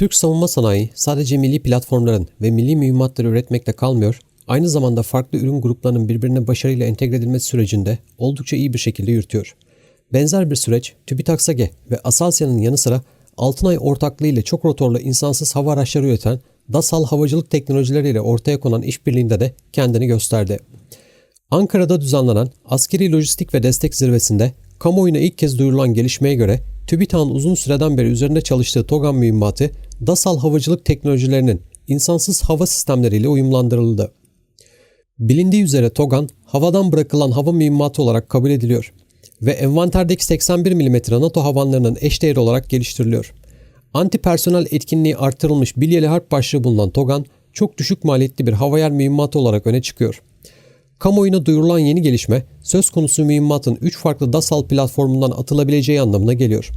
Türk savunma sanayi sadece milli platformların ve milli mühimmatları üretmekle kalmıyor, aynı zamanda farklı ürün gruplarının birbirine başarıyla entegre edilmesi sürecinde oldukça iyi bir şekilde yürütüyor. Benzer bir süreç TÜBİTAK SAGE ve Aselsan'ın yanı sıra Altınay ortaklığı ile çok rotorlu insansız hava araçları üreten DASAL havacılık teknolojileriyle ortaya konan işbirliğinde de kendini gösterdi. Ankara'da düzenlenen askeri lojistik ve destek zirvesinde kamuoyuna ilk kez duyurulan gelişmeye göre TÜBİTAK'ın uzun süreden beri üzerinde çalıştığı TOGAN mühimmatı DASAL havacılık teknolojilerinin insansız hava sistemleriyle uyumlandırıldı. Bilindiği üzere TOGAN havadan bırakılan hava mühimmatı olarak kabul ediliyor ve envanterdeki 81 mm NATO havanlarının eşdeğeri olarak geliştiriliyor. Anti personel etkinliği artırılmış bilyeli harp başlığı bulunan TOGAN çok düşük maliyetli bir havayer mühimmatı olarak öne çıkıyor. Kamuoyuna duyurulan yeni gelişme söz konusu mühimmatın 3 farklı DASAL platformundan atılabileceği anlamına geliyor.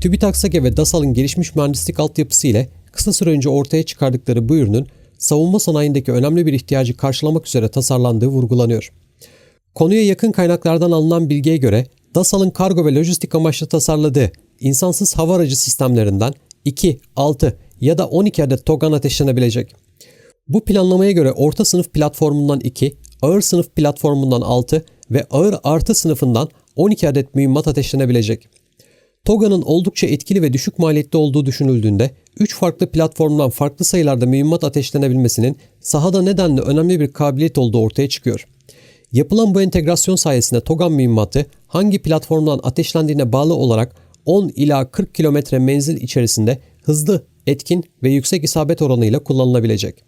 TÜBİTAK SAGE ve DASAL'ın gelişmiş mühendislik altyapısı ile kısa süre önce ortaya çıkardıkları bu ürünün savunma sanayindeki önemli bir ihtiyacı karşılamak üzere tasarlandığı vurgulanıyor. Konuya yakın kaynaklardan alınan bilgiye göre DASAL'ın kargo ve lojistik amaçlı tasarladığı insansız hava aracı sistemlerinden 2, 6 ya da 12 adet TOGAN ateşlenebilecek. Bu planlamaya göre orta sınıf platformundan 2, ağır sınıf platformundan 6 ve ağır artı sınıfından 12 adet mühimmat ateşlenebilecek. TOGA'nın oldukça etkili ve düşük maliyetli olduğu düşünüldüğünde 3 farklı platformdan farklı sayılarda mühimmat ateşlenebilmesinin sahada nedenle önemli bir kabiliyet olduğu ortaya çıkıyor. Yapılan bu entegrasyon sayesinde TOGAN mühimmatı hangi platformdan ateşlendiğine bağlı olarak 10 ila 40 kilometre menzil içerisinde hızlı, etkin ve yüksek isabet oranıyla kullanılabilecek.